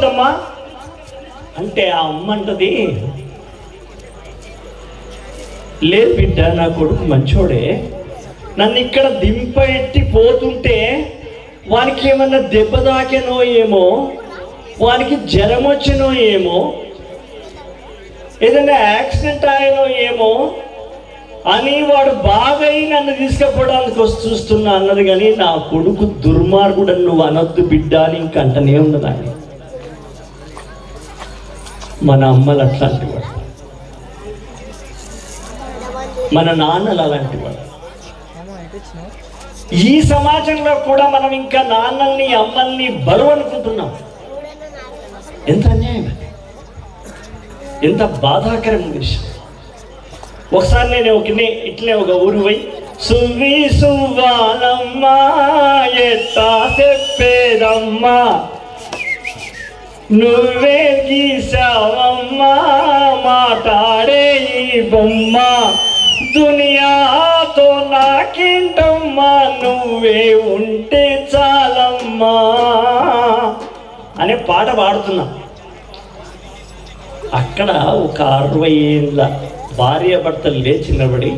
వద్దమ్మా అంటే ఆ అమ్మ అంటది లేదు బిడ్డ నా కొడుకు మంచోడే. నన్ను ఇక్కడ దింపెట్టి పోతుంటే వానికి ఏమన్నా దెబ్బ తాకేనో ఏమో వానికి జ్వరం వచ్చినో ఏమో ఏదైనా యాక్సిడెంట్ ఆయనో ఏమో అని వాడు బాగా నన్ను తీసుకుపోవడానికి వస్తు చూస్తున్నా అన్నది కానీ నా కొడుకు దుర్మార్గుడు నువ్వు అనొద్దు బిడ్డ అని ఇంకంటనే ఉన్నది మన అమ్మలు అట్లాంటి వాడు మన నాన్నలు అలాంటి వాడు ఈ సమాజంలో కూడా మనం ఇంకా నాన్నల్ని అమ్మల్ని బరువు అనుకుంటున్నాం. ఎంత అన్యాయం అది? ఎంత బాధాకరమైన విషయం. ఒకసారి నేను ఒక ఇట్లే ఒక ఊరు పోయి సువ్వి సువ్వాలమ్మా ఎట్టా చెప్పేదమ్మా నువ్వే గీసావమ్మా మాట్లాడే ఈ బొమ్మ. దునియాతో నాకింటమ్మా నువ్వే ఉంటే చాలమ్మా. అనే పాట పాడుతున్నా. అక్కడ ఒక అరవై ఏళ్ళ భార్య భర్తలు లేచి నిలబడి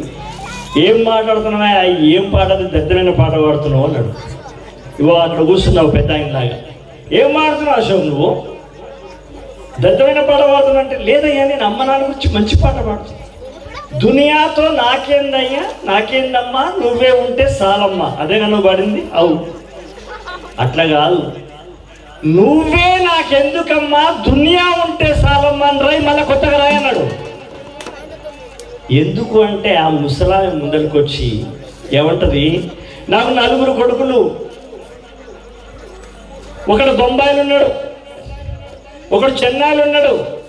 ఏం మాట్లాడుతున్నావా? ఏం పాడది దద్దమైన పాట పాడుతున్నావు అన్నాడు. ఇవో అక్కడ కూర్చున్నావు పెద్ద ఆయనలాగా ఏం పాడుతున్నావు అశోక్ నువ్వు? దద్దమైన పాట పాడుతున్నా అంటే లేదయ్యా నేను అమ్మ నాన్న గురించి మంచి పాట పాడుతున్నా. దునియాతో నాకేందయ్యా నాకేందమ్మా నువ్వే ఉంటే సాలమ్మా అదే నువ్వు పాడింది? అవు అట్లా కాదు. నువ్వే నాకెందుకమ్మా దునియా ఉంటే సాలమ్మా అని రాయి మళ్ళీ కొత్తగా రాయన్నాడు ఎందుకు అంటే ఆ ముసలాయ ముందరికొచ్చి ఏమంటది? నాకు నలుగురు కొడుకులు. ఒకడు బొంబాయిలు ఉన్నాడు. ఒకడు చెన్నైలో ఉన్నాడు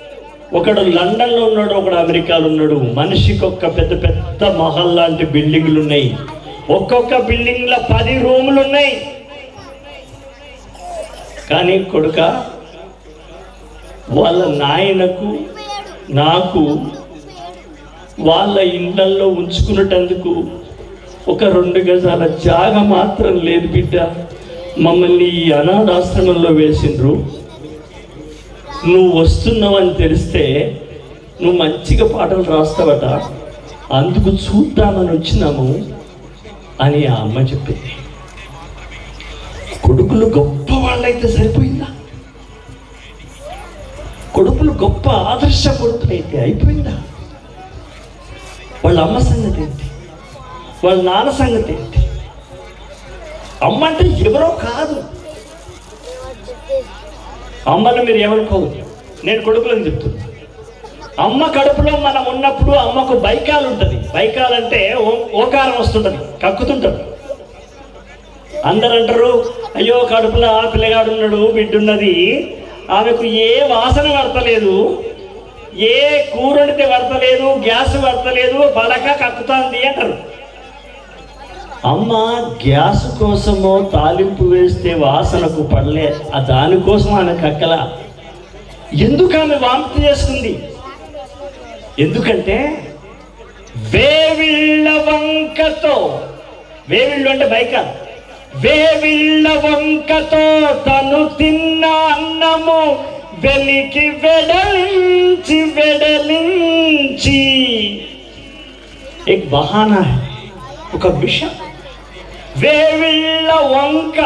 ఒకడు లండన్లో ఉన్నాడు ఒకడు అమెరికాలో ఉన్నాడు. మనిషికి ఒక్క పెద్ద పెద్ద మహల్ లాంటి బిల్డింగ్లు ఉన్నాయి. ఒక్కొక్క బిల్డింగ్లో పది రూములు ఉన్నాయి. కానీ కొడుక వాళ్ళ నాయనకు నాకు వాళ్ళ ఇళ్ళల్లో ఉంచుకునేటందుకు ఒక రెండు గజాల జాగ మాత్రం లేదు బిడ్డ. మమ్మల్ని ఈ అనాథాశ్రమంలో వేసిండ్రు. నువ్వు వస్తున్నావని తెలిస్తే నువ్వు మంచిగా పాటలు రాస్తావట. అందుకు చూద్దామని వచ్చినాము అని ఆ అమ్మ చెప్పింది. కొడుకులు గొప్ప వాళ్ళైతే సరిపోయిందా? కొడుకులు గొప్ప ఆదర్శ కొడుకులైతే అయిపోయిందా? వాళ్ళ అమ్మ సంగతి ఏంటి? వాళ్ళ నాన్న సంగతి ఏంటి? అమ్మ అంటే ఎవరో కాదు. అమ్మను మీరు ఏమనుకోవద్దు నేను కొడుకులను చెప్తున్నా. అమ్మ కడుపులో మనం ఉన్నప్పుడు అమ్మకు బైకాలు ఉంటుంది. బైకాలు అంటే ఓకారం వస్తుంటుంది. కక్కుతుంటుంది. అందరు అంటారు అయ్యో కడుపులో ఆ పిల్లగాడు ఉన్నాడు బిడ్డున్నది. ఆమెకు ఏ వాసన పడతలేదు. ఏ కూరడితే పడతలేదు గ్యాస్ పడతలేదు బలక కక్కుతుంది అంటారు. అమ్మ గ్యాస్ కోసమో తాలింపు వేస్తే వాసనకు పడలే ఆ దానికోసం ఆమె కక్కల ఎందుకు ఆమె వాంతి చేసుకుంది ఎందుకంటే వేవిళ్ళ వంకతో వేవిళ్ళు అంటే బైక వేవిళ్ళ వంకతో తను తిన్న అన్నము వెలికి వెడలించి వెడలించి एक बहाना है ఒక విషయం వేవిళ్ళ వంక.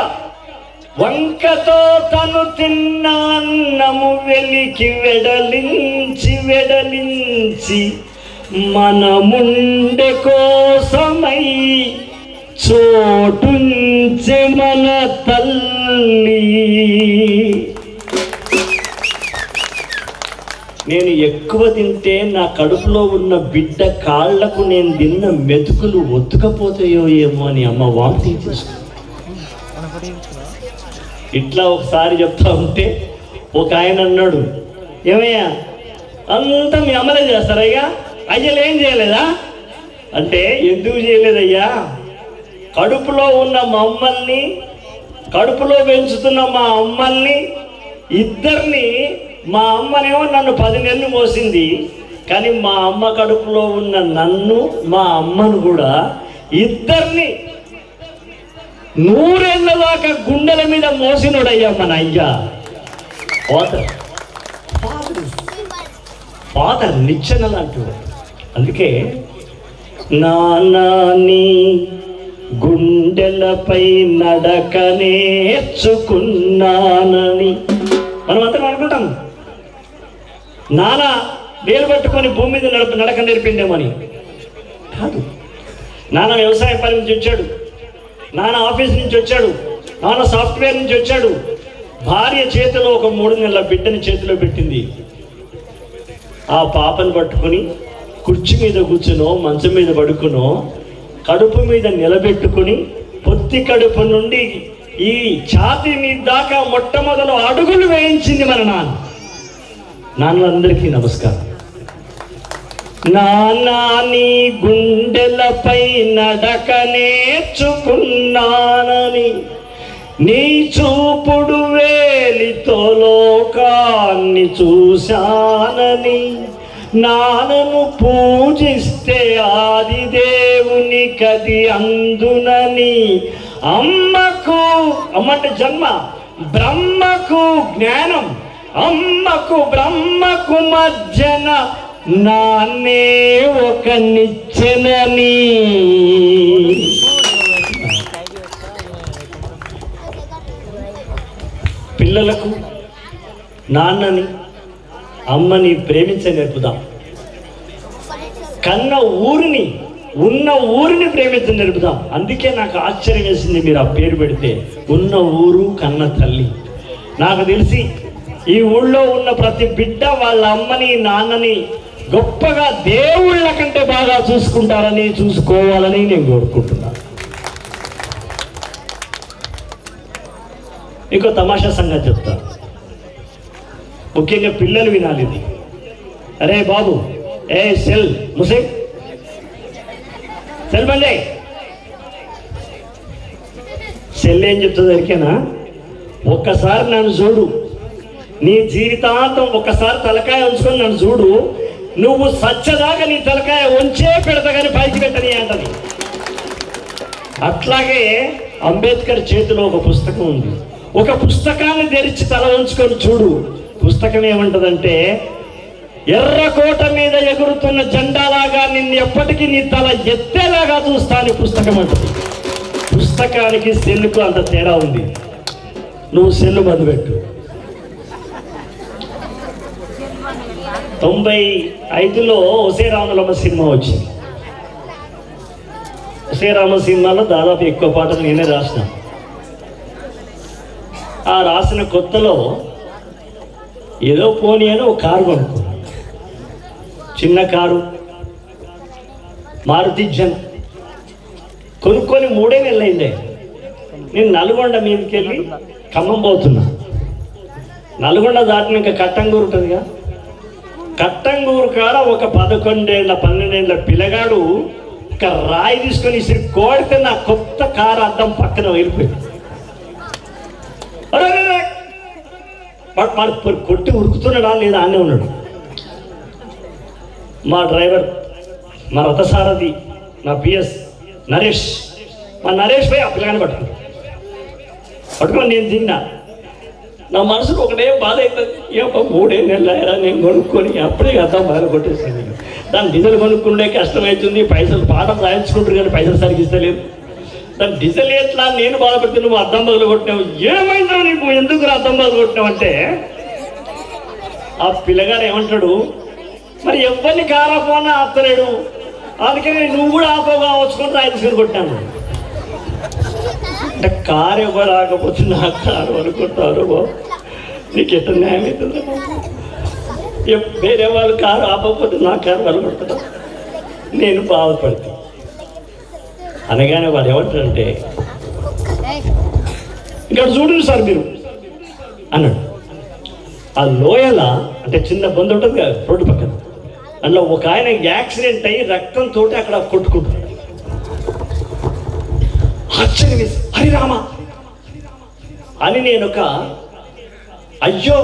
వంకతో తను తిన్న అన్నము వెలికి వెడలించి వెడలించి మనముండె కోసమై చోటుంచె మన తల్లి. నేను ఎక్కువ తింటే నా కడుపులో ఉన్న బిడ్డ కాళ్ళకు నేను తిన్న మెతుకులు ఒత్తుకపోతాయో ఏమో అని అమ్మ వాంతి చేసుకుంది ఇట్లా ఒకసారి చెప్తా ఉంటే ఒక ఆయన అన్నాడు ఏమయ్యా అంతా మీ అమ్మలే చేస్తారయ్యా? అయ్యలు ఏం చేయలేదా? అంటే ఎందుకు చేయలేదయ్యా? కడుపులో ఉన్న మా అమ్మల్ని కడుపులో పెంచుతున్న మా అమ్మల్ని ఇద్దరిని మా అమ్మనేమో నన్ను పది నెలలు మోసింది కానీ మా అమ్మ కడుపులో ఉన్న నన్ను మా అమ్మను కూడా ఇద్దరిని నూరేళ్ళ దాకా గుండెల మీద మోసినోడయ్యా మన అయ్యా. ఫాదర్ ఫాదర్ ఫాదర్ నిచ్చెన లాంటి అందుకే నానాని గుండెలపై నడక నేర్చుకున్నానని. మనం అందరం నాన్న వేలు పట్టుకొని భూమి మీద నడప నడక నేర్పిండేమని కాదు. నాన్న వ్యవసాయ పని నుంచి వచ్చాడు. నాన్న ఆఫీస్ నుంచి వచ్చాడు. నాన్న సాఫ్ట్వేర్ నుంచి వచ్చాడు. భార్య చేతిలో ఒక మూడు నెలల బిడ్డని చేతిలో పెట్టింది. ఆ పాపను పట్టుకుని కుర్చీ మీద కూర్చునో మంచం మీద పడుకునో కడుపు మీద నిలబెట్టుకుని పొత్తి కడుపు నుండి ఈ ఛాతి మీద దాకా మొట్టమొదలు అడుగులు వేయించింది మన నాన్న. నాన్నలందరికీ నమస్కారం. నానా నీ గుండెలపై నడక నేర్చుకున్నానని నీ చూపుడు వేలితో లోకాన్ని చూశానని నానను పూజిస్తే ఆదిదేవుని కది అందునని అమ్మకు అమ్మంటే జన్మ బ్రహ్మకు జ్ఞానం అమ్మకు బ్రహ్మకు మధ్యన నాన్నే ఒక నిచ్చెనని పిల్లలకు నాన్నని అమ్మని ప్రేమించ నేర్పుదాం. కన్న ఊరిని ఉన్న ఊరిని ప్రేమించ నేర్పుదాం. అందుకే నాకు ఆశ్చర్యం వేసింది మీరు ఆ పేరు పెడితే. ఉన్న ఊరు కన్న తల్లి. నాకు తెలిసి ఈ ఊళ్ళో ఉన్న ప్రతి బిడ్డ వాళ్ళ అమ్మని నాన్నని గొప్పగా దేవుళ్ళ కంటే బాగా చూసుకుంటారని చూసుకోవాలని నేను కోరుకుంటున్నాను ఇంకో తమాషా సంగతి చెప్తాను ముఖ్యంగా పిల్లలు వినాలి ఇది. అరే బాబు ఏ సెల్ ముసే? సెల్ బండి? సెల్ ఏం చెప్తుంది ఎరికేనా? ఒక్కసారి నన్ను చూడు. నీ జీవితాంతం ఒక్కసారి తలకాయ ఉంచుకొని నన్ను చూడు. నువ్వు సచ్చదాకా నీ తలకాయ ఉంచే పెడతా కానీ పైకి పెట్టని అంటది. అట్లాగే అంబేద్కర్ చేతిలో ఒక పుస్తకం ఉంది. ఒక పుస్తకాన్ని తెరిచి తల ఉంచుకొని చూడు. పుస్తకం ఏమంటదంటే ఎర్రకోట మీద ఎగురుతున్న జెండాలాగా నిన్ను ఎప్పటికీ నీ తల ఎత్తేలాగా చూస్తాను పుస్తకం అంటది. పుస్తకానికి సెల్లుకు అంత తేడా ఉంది. నువ్వు సెల్లు బంద్ తొంభై ఐదులో ఒసే రామలమ్మ సినిమా వచ్చింది. ఒసే రామ సినిమాలో దాదాపు ఎక్కువ పాటలు నేనే రాసిన. ఆ రాసిన కొత్తలో ఏదో పోనీ అని ఒక కారు కొనుక్కున్నాను చిన్న కారు మారుతి జన్. కొనుక్కొని మూడే నెలలైందే. నేను నల్గొండ మీదకి వెళ్ళి ఖమ్మం పోతున్నా. నల్గొండ దాటినాక కట్టంగూరు ఉంటుందిగా. కట్టంగూరు కాడ ఒక పదకొండేళ్ళ పన్నెండేళ్ళ పిల్లగాడు ఒక రాయి తీసుకొని ఇసిరి కోడితే నా కొత్త కారు అద్దం పక్కన వెళ్ళిపోయింది. వాడు కొట్టి ఉరుకుతున్నాడా లేదా అనే ఉన్నాడు. మా డ్రైవర్ మా రథసారథి మా పిఎస్ నరేష్ మా నరేష్ పోయి ఆ పిల్లగాని పట్టుకున్నాడు. పట్టుకొని నేను తిన్నా. నా మనసుకు ఒకటే బాధ అవుతుంది ఏమో మూడే నెలలు అయ్యారా? నేను కొనుక్కొని అప్పుడే కదా బాధ కొట్టేసింది. దాని డీజిల్ కొనుక్కుంటే కష్టమవుతుంది పైసలు పాట రాయించుకుంటారు కానీ పైసలు సరిగ్గా దాని డీజిల్ ఎట్లా? నేను బాధపడితే నువ్వు అద్దం బదులు కొట్టినావు. ఏమైందో నీకు? ఎందుకు అద్దం బదులు కొట్టినావు అంటే? ఆ పిల్లగాడు ఏమంటాడు? మరి ఎవరిని కారా పోనా ఆపుతలేడు అందుకని నువ్వు కూడా ఆపోగా ఆయన రాయించుకొని కొట్టాను. అంటే కారు ఎవరు నా కారు అనుకుంటారు నీకు ఎంత న్యాయం అవుతుంది. వేరే వాళ్ళు కారు ఆపకపోతే నా కారు అనుకుంటారు నేను బాధపడతాను అనగానే వాడు ఏమంటారంటే ఇక్కడ చూడండి సార్ మీరు. అన్నాడు. ఆ లోయల అంటే చిన్న బంధు ఉంటుంది కదా రోడ్డు పక్కన. అందులో ఒక ఆయన యాక్సిడెంట్ అయ్యి రక్తంతో అక్కడ కొట్టుకుంటాడు ఆశ్చర్యం హరిరామ హరి రామ అని నేను ఒక అయ్యో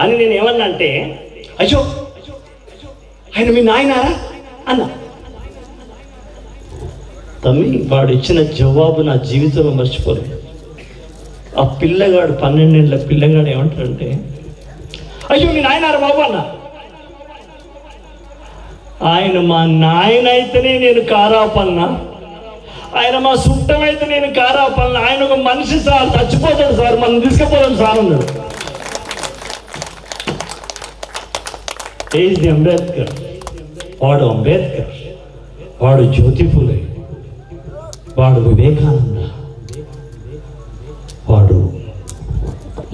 అని నేను ఏమన్నా అంటే అయ్యో ఆయన మీ నాయనారా? అన్నా. తమ్మి వాడు ఇచ్చిన జవాబు నా జీవితంలో మర్చిపోలేదు ఆ పిల్లగాడు పన్నెండేళ్ళ పిల్లగాడు ఏమంటాడంటే అయ్యో మీ నాయనారు బాబు? అన్న. ఆయన మా నాయన అయితేనే నేను కారాపన్నా ఆయన మా సుట్టమైతే నేను కారాపన్నా ఆయన ఒక మనిషి సార్ చచ్చిపోతాడు సార్. మనం తీసుకుపోదాం సార్ అన్నాడు. ఏజ్ అంబేద్కర్. వాడు అంబేద్కర్. వాడు జ్యోతిపులే వాడు వివేకానంద. వాడు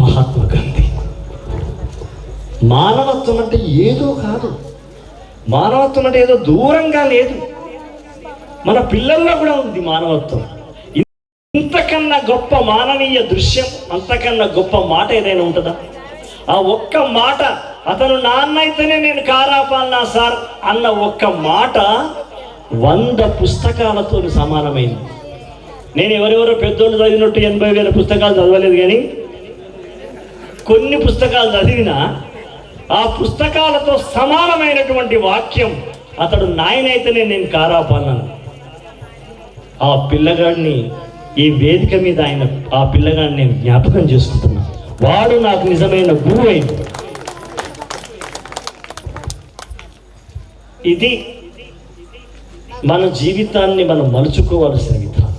మహాత్మా గాంధీ. మానవత్వం అంటే ఏదో కాదు. మానవత్వం అంటే ఏదో దూరంగా లేదు. మన పిల్లల్లో కూడా ఉంది మానవత్వం. ఇంతకన్నా గొప్ప మానవీయ దృశ్యం అంతకన్నా గొప్ప మాట ఏదైనా ఉంటుందా? ఆ ఒక్క మాట అతను నాన్న అయితేనే నేను కారాపాలనా సార్ అన్న ఒక్క మాట వంద పుస్తకాలతో సమానమైంది. నేను ఎవరెవరో పెద్దోళ్ళు చదివినట్టు ఎనభై వేల పుస్తకాలు చదవలేదు కానీ కొన్ని పుస్తకాలు చదివినా ఆ పుస్తకాలతో సమానమైనటువంటి వాక్యం అతడు నాయనైతేనే నేను కారాపాలన్నాను ఆ పిల్లగాడిని ఈ వేదిక మీద ఆయన ఆ పిల్లగాడిని నేను జ్ఞాపకం చేసుకుంటున్నా. వాడు నాకు నిజమైన గురువు అయింది ఇది మన జీవితాన్ని మనం మలుచుకోవాల్సిన విధానం.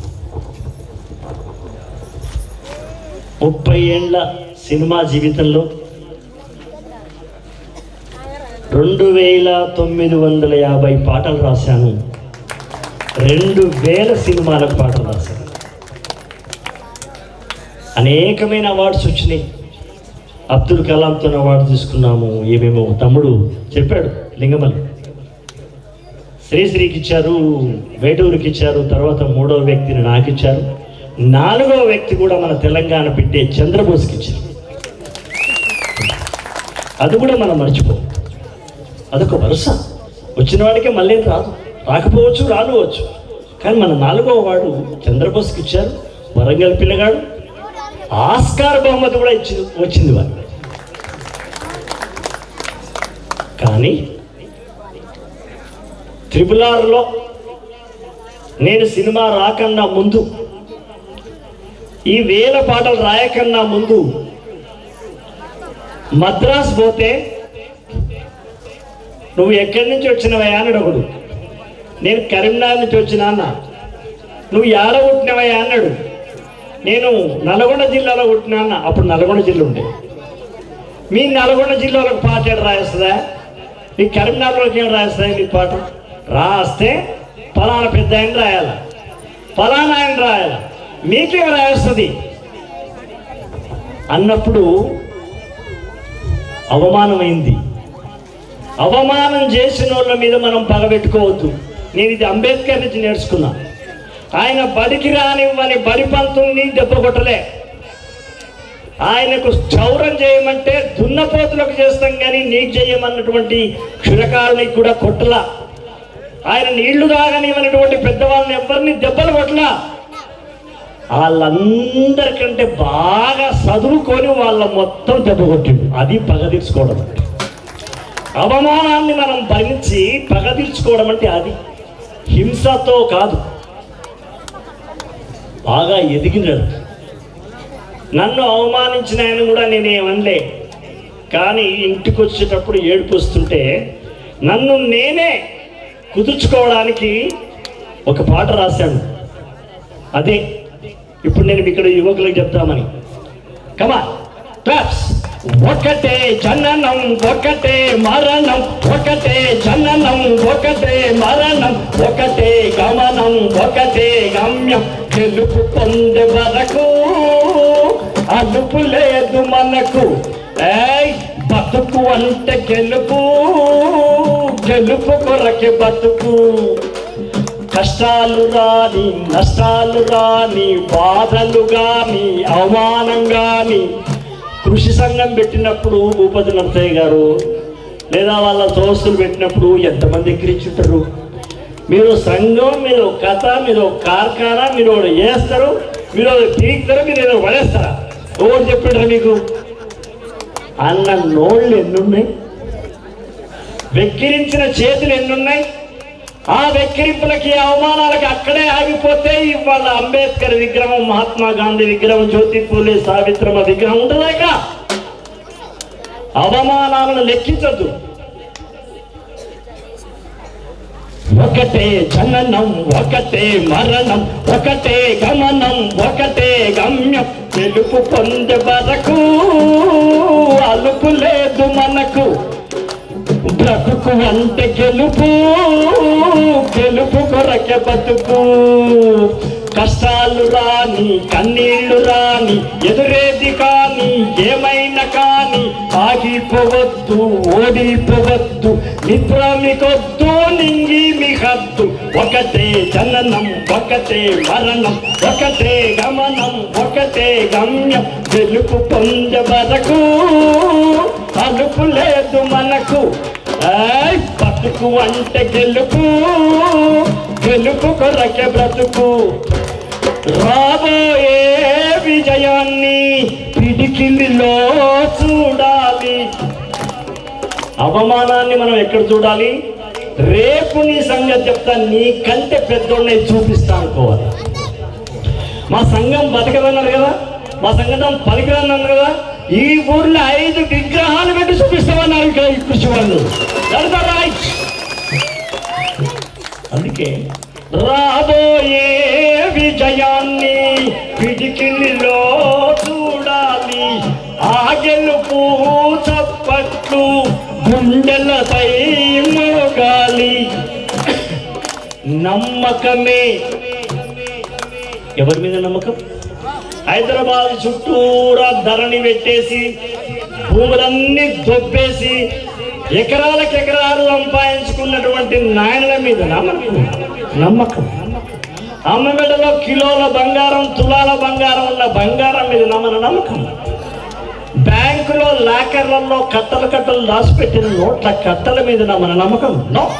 ముప్పై ఏండ్ల సినిమా జీవితంలో రెండు వేల తొమ్మిది వందల యాభై పాటలు రాశాను. రెండు వేల సినిమాలకు పాటలు రాశారు. అనేకమైన అవార్డ్స్ వచ్చినాయి. అబ్దుల్ కలాంతో అవార్డు తీసుకున్నాము ఏమేమో తమ్ముడు చెప్పాడు లింగమల్లి. శ్రీశ్రీకి ఇచ్చారు వేటూరికి ఇచ్చారు తర్వాత మూడవ వ్యక్తిని నాకు ఇచ్చారు నాలుగవ వ్యక్తి కూడా మన తెలంగాణ పెట్టే చంద్రబోస్కి ఇచ్చారు. అది కూడా మనం మర్చిపో. అదొక వరుస. వచ్చిన వాడికి మళ్ళీ రాదు. రాకపోవచ్చు రానువచ్చు కానీ మన నాలుగవ వాడు చంద్రబోస్కి ఇచ్చారు వరంగల్ పిల్లగాడు. ఆస్కార్ బహుమతి కూడా ఇచ్చి వచ్చింది వారికి కానీ త్రిపుల్ ఆర్లో నేను సినిమా రాకన్నా ముందు ఈ వేల పాటలు రాయకన్నా ముందు మద్రాస్ పోతే నువ్వు ఎక్కడి నుంచి వచ్చినవయ్యా అని ఒకడు నేను కరీంనగర్ నుంచి వచ్చినా అన్న. నువ్వు యాడ పుట్టినవయ్యా అన్నాడు. నేను నల్గొండ జిల్లాలో పుట్టినా అన్న. అప్పుడు నల్గొండ జిల్లా ఉండే. మీ నల్గొండ జిల్లాలో పాట ఏడు రాయిస్తుందా? మీ కరీంనగర్లోకి ఏం రాయిస్తుందా మీ పాట? రాస్తే ఫలానా పెద్ద ఆయన రాయాల? ఫలానా ఆయన రాయాల? మీకే రాయిస్తుంది? అన్నప్పుడు అవమానమైంది. అవమానం చేసిన వాళ్ళ మీద మనం పగబెట్టుకోవద్దు నేను ఇది అంబేద్కర్ నుంచి నేర్చుకున్నా. ఆయన బడికి రానివ్వని బడి పంతుల్ని దెబ్బ కొట్టలే. ఆయనకు క్షౌరం చేయమంటే దున్నపోతులకు చేస్తాం కానీ నీకు చేయమన్నటువంటి క్షురకాలని కూడా కొట్టలా. ఆయన నీళ్ళు తాగనివ్వనటువంటి పెద్దవాళ్ళని ఎవరిని దెబ్బలు కొట్టలా. వాళ్ళందరికంటే బాగా చదువుకొని వాళ్ళ మొత్తం దెబ్బ కొట్టిండు. అది పగ తీర్చుకోవడం అంటే. అవమానాన్ని మనం భరించి పగ తీర్చుకోవడం అంటే అది. హింసతో కాదు. బాగా ఎదిగినాడు. నన్ను అవమానించిన ఆయన కూడా నేనేమనలే. కానీ ఇంటికి వచ్చేటప్పుడు ఏడుపు వస్తుంటే నన్ను నేనే కుదుర్చుకోవడానికి ఒక పాట రాశాను. అదే ఇప్పుడు నేను ఇక్కడ యువకులకు చెప్తామని. కమా క్లాప్స్ ఒకటే జననం ఒకటే మరణం ఒకటే జననం ఒకటే మరణం ఒకటే గమనం ఒకటే గమ్యం. గెలుపు పొందే వరకు అదుపు లేదు మనకు. ఏయ్ బతుకు అంటే గెలుపు. గెలుపు కొరకే బతుకు. కష్టాలు రాని నష్టాలు రాని బాధలు గాని అవమానం గాని కృషి సంఘం పెట్టినప్పుడు భూపతి నరసయ్య గారు లేదా వాళ్ళ దోస్తులు పెట్టినప్పుడు ఎంతమంది ఎక్కిరించుంటారు మీరు సంఘం మీరు కథ మీరు కార్ఖానా మీరు ఒకటి చేస్తారు మీరు ఒకటి పీకుతారు మీరు ఏదో పడేస్తారా ఎవరు చెప్పిండ్రు మీకు? అన్న నోళ్ళు ఎన్నున్నాయి? వెక్కిరించిన చేతులు ఎన్నున్నాయి? ఆ వెక్కిరింపులకి అవమానాలకి అక్కడే ఆగిపోతే ఇవాళ అంబేద్కర్ విగ్రహం మహాత్మా గాంధీ విగ్రహం జ్యోతి పూలే సావిత్రమ్మ విగ్రహం ఉండలేక అవమానాలను లెక్కించద్దు. ఒకటే జననం ఒకటే మరణం ఒకటే గమనం ఒకటే గమ్యం. తెలుపు పొందే వరకు అలుపు లేదు మనకు. బ్రతుకు అంటే గెలుపు గెలుపు కొరకే బతుకు. కష్టాలు రాని కన్నీళ్ళు రాని ఎదురేది కాని ఏమైనా కాని ఆగిపోవద్దు ఓడిపోవద్దు. నిద్రమికొద్దు నింగి మిహద్దు ఒకటే జననం ఒకటే మరణం ఒకటే గమనం ఒకటే గమ్యం. గెలుపు పొందే వరకు అలుపు లేదు మనకు. బతుకు అంటే గెలుపు. గెలుపు కొరకే బ్రతుకు. రాబోయే విజయాన్ని పిడికిలిలో చూడాలి. అవమానాన్ని మనం ఎక్కడ చూడాలి? రేపు నీ సంగతి చెప్తా నీ కంటే పెద్దోడిని చూపిస్తా అనుకోవాలి. మా సంఘం బతకదన్నారు కదా? మా సంఘం పలికదన్నారు కదా? ఈ ఊర్లో ఐదు విగ్రహాలు పెట్టి చూపిస్తామన్నారు ఇక్కడ ఈ కృషి వాళ్ళు. అందుకే రాబోయే విజయాన్ని పిడికిల్లో చూడాలి. ఆ గెలుపు చప్పట్లు గుండెలపై మోగాలి. నమ్మకమే. ఎవరి మీద నమ్మకం? హైదరాబాద్ చుట్టూరా ధరని పెట్టేసి భూములన్నీ దొబ్బేసి ఎకరాలకు ఎకరాలు సంపాదించుకున్నటువంటి నాయనల మీద నమ్మకం నమ్మకం. అమ్మమెడలో కిలోల బంగారం తులాల బంగారం ఉన్న బంగారం మీద నమ్మన నమ్మకం. బ్యాంకులో లాకర్లలో కట్టలు కట్టలు దాచిపెట్టిన నోట్ల కట్టల మీద నమ్మన నమ్మకం. నో.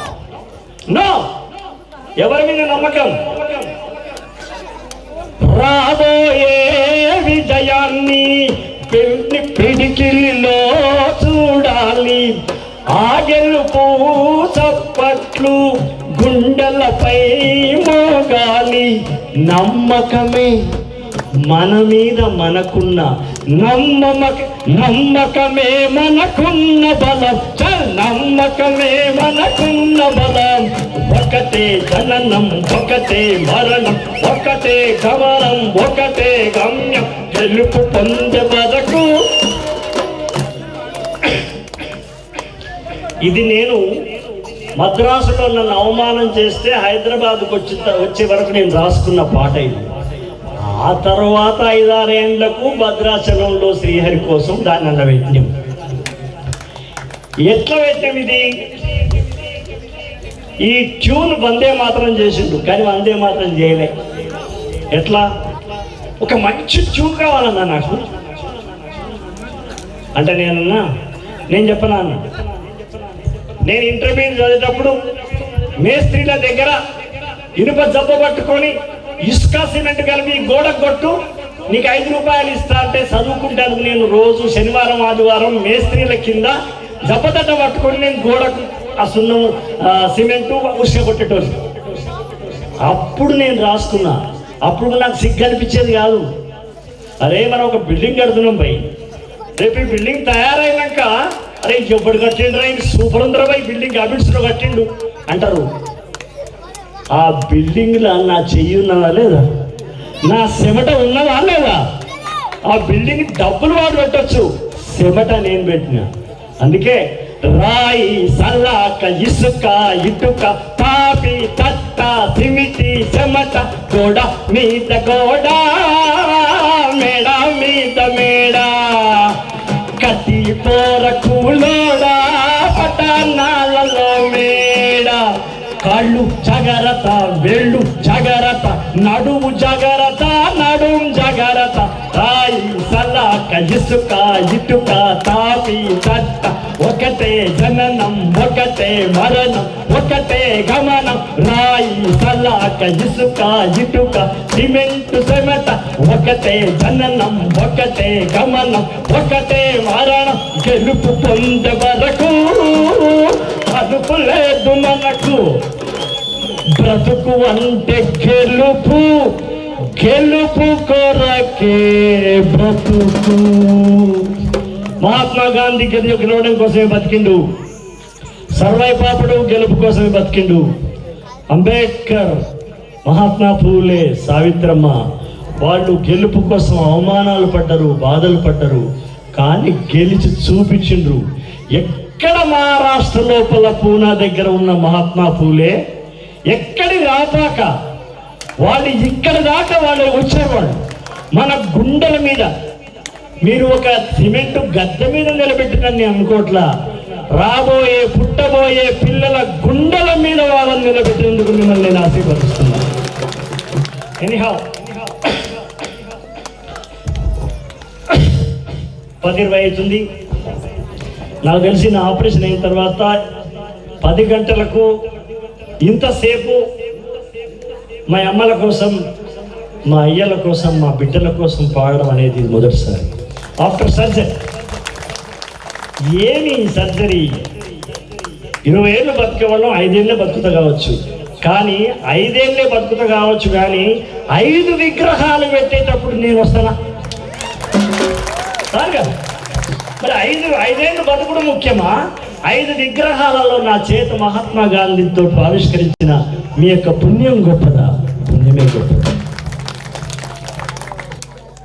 నో. ఎవరి మీద నమ్మకం? రాబోయే విజయాన్ని పిడి పిడికిలిలో చూడాలి. ఆ గెలుపు చప్పట్లు గుండెలపై మోగాలి. నమ్మకమే మన మీద మనకున్న నమ్మక నమ్మకమే మనకున్న బలం. చల్ నమ్మకమే మనకున్న బలం. ఒకటే జననం ఒకటే మరణం ఒకటే గమనం ఒకటే గమ్యం. గెలుపు పొందే వరకు ఇది నేను మద్రాసులో నన్ను అవమానం చేస్తే హైదరాబాద్కు వచ్చి వచ్చే వరకు నేను రాసుకున్న పాట ఇది. ఆ తర్వాత ఐదారేళ్ళకు భద్రాచలంలో శ్రీహరి కోసం దాన్ని అన్న యజ్ఞం ఎట్లా యజ్ఞం ఇది? ఈ ట్యూన్ వందే మాత్రం చేసిండు కానీ వందే మాత్రం చేయలే. ఎట్లా? ఒక మంచి ట్యూన్ కావాలన్నా నాకు. అంటే నేనన్నా నేను చెప్పనాను నేను ఇంటర్మీడియట్ చదివేటప్పుడు మేస్త్రీల దగ్గర ఇనుప జబ్బ పట్టుకొని ఇసుక సిమెంట్ కలిపి గోడ కొట్టు నీకు ఐదు రూపాయలు ఇస్తా అంటే చదువుకుంటాను నేను రోజు శనివారం ఆదివారం మేస్త్రీల కింద జబ్బతట్ట పట్టుకొని నేను గోడకు ఆ సున్నం ఆ, సిమెంటు ఉసుక కొట్టేటోళ్ళు. అప్పుడు నేను రాసుకున్నా. అప్పుడు నాకు సిగ్గు అనిపించేది కాదు. అరే మనం ఒక బిల్డింగ్ కడుతున్నాం పై రేపు ఈ బిల్డింగ్ తయారైనాక అరే ఎప్పుడు కట్టిండు రా? సూపర్ ఉందిరా బై బిల్డింగ్ అబిడ్స్లో కట్టిండు అంటారు. ఆ బిల్డింగ్లో నా చెయ్యి ఉన్నదా లేదా? నా సెమట ఉన్నదా లేదా? ఆ బిల్డింగ్ డబ్బులు వాడు పెట్టచ్చు. సెమట నేను పెట్టిన. అందుకే రాయి సల్లాక ఇసుక ఇటుక తాపి తట్ట సిమిటి చెమట గోడ మీద గోడ మేడ మీద మేడ. కత్తి పోర కూలోడ పట్టణాలలో మేడ. కాళ్ళు జగరత వెళ్ళు జగరత నడువు జగరత ఇసుక ఇటుక తాపి తట్ట ఒకటే జననం ఒకటే మరణం ఒకటే గమనం. రాయి సలాక ఇసుక ఇటుక సిమెంట్ సెమట. ఒకటే జననం ఒకటే గమనం ఒకటే మరణం. గెలుపు పొందే వరకు అదుపు లేదు మనకు. బ్రతుకు అంటే గెలుపు. గెలుపు కొరకే బ్రతుకు. మహాత్మా గాంధీ గెలి గెలవడం కోసమే బతికిండు. సర్వై పాపడు గెలుపు కోసమే బతికిండు. అంబేద్కర్ మహాత్మా పూలే సావిత్రమ్మ వాళ్ళు గెలుపు కోసం అవమానాలు పడ్డరు బాధలు పడ్డరు కానీ గెలిచి చూపించిండ్రు. ఎక్కడ మహారాష్ట్ర లోపల పూనా దగ్గర ఉన్న మహాత్మా పూలే ఎక్కడి రాపాక? వాళ్ళు ఇక్కడ దాకా వాళ్ళు వచ్చేవాళ్ళు. మన గుండెల మీద. మీరు ఒక సిమెంట్ గద్దె మీద నిలబెట్టినని అనుకోట్లా రాబోయే పుట్టబోయే పిల్లల గుండెల మీద వాళ్ళని నిలబెట్టినందుకు మిమ్మల్ని నేను ఆశీర్వదిస్తున్నాను ఎనీహౌ పది ఇరవై అవుతుంది నాకు తెలిసిన ఆపరేషన్ అయిన తర్వాత పది గంటలకు ఇంతసేపు మా అమ్మల కోసం మా అయ్యల కోసం మా బిడ్డల కోసం పాడడం అనేది మొదటిసారి. ఆఫ్టర్ సర్జరీ ఏమి సర్జరీ ఇరవై ఏళ్ళు బతికేవాళ్ళం ఐదేళ్ళే బతుకుతా కావచ్చు. కానీ ఐదేళ్ళే బతుకుతా కావచ్చు కానీ ఐదు విగ్రహాలు పెట్టేటప్పుడు నేను వస్తానా? సార్ కదా మరి ఐదు ఐదేళ్ళు బతుకుడు ముఖ్యమా? ఐదు విగ్రహాలలో నా చేత మహాత్మా గాంధీతో ఆవిష్కరించిన మీ యొక్క పుణ్యం గొప్పదా? పుణ్యమే గొప్పదా.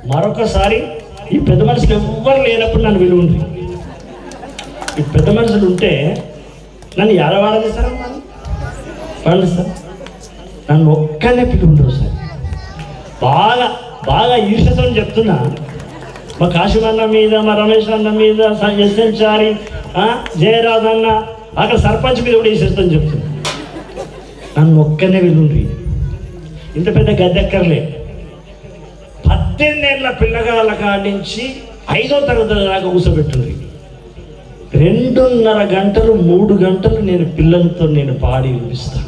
మరొకసారి ఈ పెద్ద మనుషులు ఎవ్వరు లేనప్పుడు నన్ను విలువ ఉంది ఈ పెద్ద మనుషులు ఉంటే నన్ను ఎడవాడది సార్ పండి సార్? నన్ను ఒక్కనే పిలుకుంటారు సార్. బాగా బాగా ఈర్షతో చెప్తున్నా. మా కాశీమన్న మీద మా రమేష్ అన్న మీద ఎస్ఎన్ చారి జయరాజ్ అన్న అక్కడ సర్పంచ్ మీద కూడా ఈసేస్తాను చెప్తున్నా నన్ను ఒక్కనే వెళ్ళుండ్రి ఇంత పెద్ద గద్దెక్కర్లే. పద్దెనిమిదేళ్ళ పిల్లగాళ్ళ కాడి నుంచి ఐదో తరగతి దాకా కూర్చోబెట్టుంది రెండున్నర గంటలు మూడు గంటలు నేను పిల్లలతో నేను పాడి వినిపిస్తాను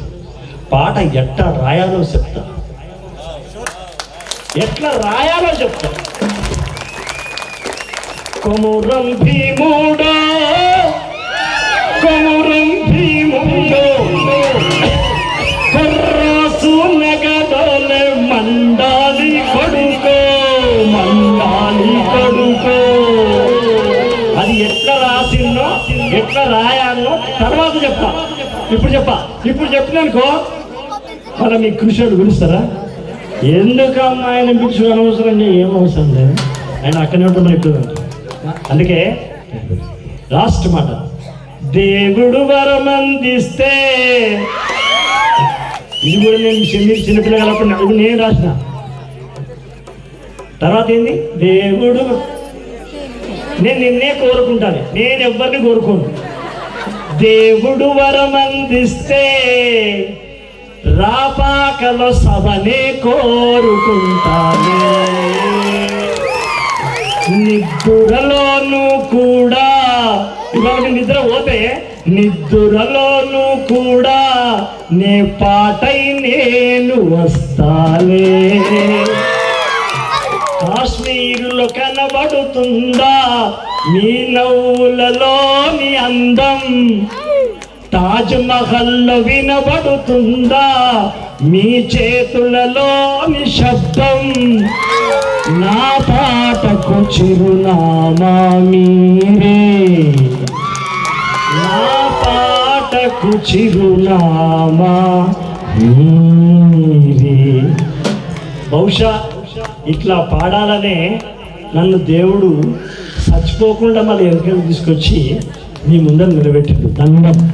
పాట ఎట్లా రాయాలో చెప్తా. ఎట్లా రాయాలో చెప్తాను కొమురం భీముడో కొమురం భీముడో కర్రాసు నెగడోలే మండాలి కొడుకో మండాలి కొడుకో. అది ఎట్లా రాసిందో ఎట్లా రాయాలో తర్వాత చెప్తా. ఇప్పుడు చెప్పా ఇప్పుడు చెప్పినానుకో. మన మీ కృషులు పిలుస్తారా ఎందుకమ్మా ఆయన పిలుచు అనవసరం ఏం అవసరం లేదు. ఆయన అక్కడనే ఉంటున్నా ఇప్పుడు అందుకే లాస్ట్ మాట దేవుడు వరం అందిస్తే ఇది కూడా నేను చిన్న చిన్నపిల్లలప్పుడు ఇది నేను రాసిన. తర్వాత ఏంది? దేవుడు నేను నిన్నే కోరుకుంటాను. నేను ఎవరిని కోరుకోను. దేవుడు వరం అందిస్తే రాపాకలో సభనే కోరుకుంటాను. నిద్రలోను కూడా. ఇవాళ నిద్ర పోతే నిద్రలోను కూడా నే పాటై నేను వస్తాలే. కాశ్మీరులో కనబడుతుందా మీ నవ్వులలోని అందం? తాజ్ మహల్లో వినబడుతుందా మీ చేతులలోని శబ్దం. నా పాటకు చిరునామా మీరే. నా పాటకు చిరునామా మీరే. బహుశా ఇట్లా పాడాలనే నన్ను దేవుడు చచ్చిపోకుండా మళ్ళీ వెనకకు తీసుకొచ్చి మీ ముందర నిలబెట్టిండు. దండం.